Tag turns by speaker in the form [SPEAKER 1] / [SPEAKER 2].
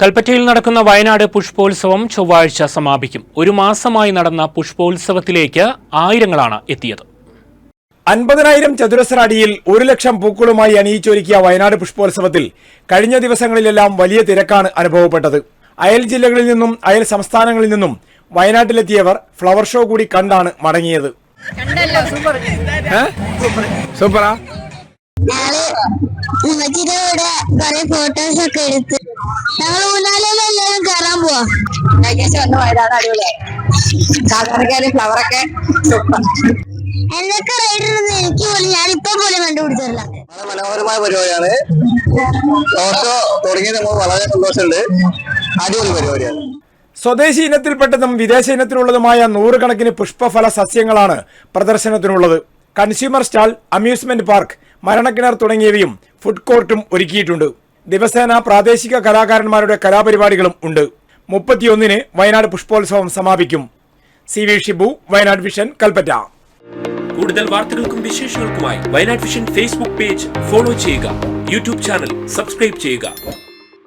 [SPEAKER 1] കൽപ്പറ്റയിൽ നടക്കുന്ന വയനാട് പുഷ്പോത്സവം ചൊവ്വാഴ്ച സമാപിക്കും. ഒരു മാസമായി നടന്ന പുഷ്പോത്സവത്തിലേക്ക് ആയിരങ്ങളാണ് എത്തിയത്.
[SPEAKER 2] അൻപതിനായിരം ചതുരശ്ര അടിയിൽ ഒരു ലക്ഷം പൂക്കളുമായി അണിയിച്ചൊരുക്കിയ വയനാട് പുഷ്പോത്സവത്തിൽ കഴിഞ്ഞ ദിവസങ്ങളിലെല്ലാം വലിയ തിരക്കാണ് അനുഭവപ്പെട്ടത്. അയൽ ജില്ലകളിൽ നിന്നും അയൽ സംസ്ഥാനങ്ങളിൽ നിന്നും വയനാട്ടിലെത്തിയവർ ഫ്ലവർ ഷോ കൂടി കണ്ടാണ് മടങ്ങിയത്. സൂപ്പറാ?
[SPEAKER 3] ഉമ്മച്ചിയുടെ കൂടെ കുറെ ഫോട്ടോസ് ഒക്കെ എടുത്ത്. ഞങ്ങൾ ഊന്നാലയിൽ എല്ലാവരും കയറാൻ പോവാ.
[SPEAKER 4] വന്ന് പോയതാണ് അടിപൊളിയായി. സാധാരണക്കാര് ഫ്ലവറൊക്കെ
[SPEAKER 3] എന്തൊക്കെ റൈഡർ എനിക്ക് പോലും ഞാൻ ഇപ്പൊ പോലും കണ്ടുപിടിച്ചില്ല
[SPEAKER 5] വളരെ മനോഹരമായ പരിപാടിയാണ്. ഓട്ടോ തുടങ്ങിയത് വളരെ സന്തോഷമുണ്ട്. അടിപൊളി പരിപാടിയാണ്.
[SPEAKER 2] സ്വദേശി ഇനത്തിൽപ്പെട്ടതും വിദേശ ഇനത്തിലുള്ളതുമായ നൂറുകണക്കിന് പുഷ്പഫല സസ്യങ്ങളാണ് പ്രദർശനത്തിനുള്ളത്. കൺസ്യൂമർ സ്റ്റാൾ അമ്യൂസ്മെന്റ് പാർക്ക് മരണക്കിണർ തുടങ്ങിയവയും ഫുഡ് കോർട്ടും ഒരുക്കിയിട്ടുണ്ട്. ദിവസേന പ്രാദേശിക കലാകാരന്മാരുടെ കലാപരിപാടികളും ഉണ്ട്. മുപ്പത്തിയൊന്നിന് വയനാട് പുഷ്പോത്സവം സമാപിക്കും. C V Shibu Wayanad vision Kalpetta.
[SPEAKER 6] കൂടുതൽ വാർത്തകൾക്കും വിശേഷങ്ങൾക്കുമായി Wayanad vision Facebook page follow ചെയ്യുക. യൂട്യൂബ് ചാനൽ സബ്സ്ക്രൈബ് ചെയ്യുക.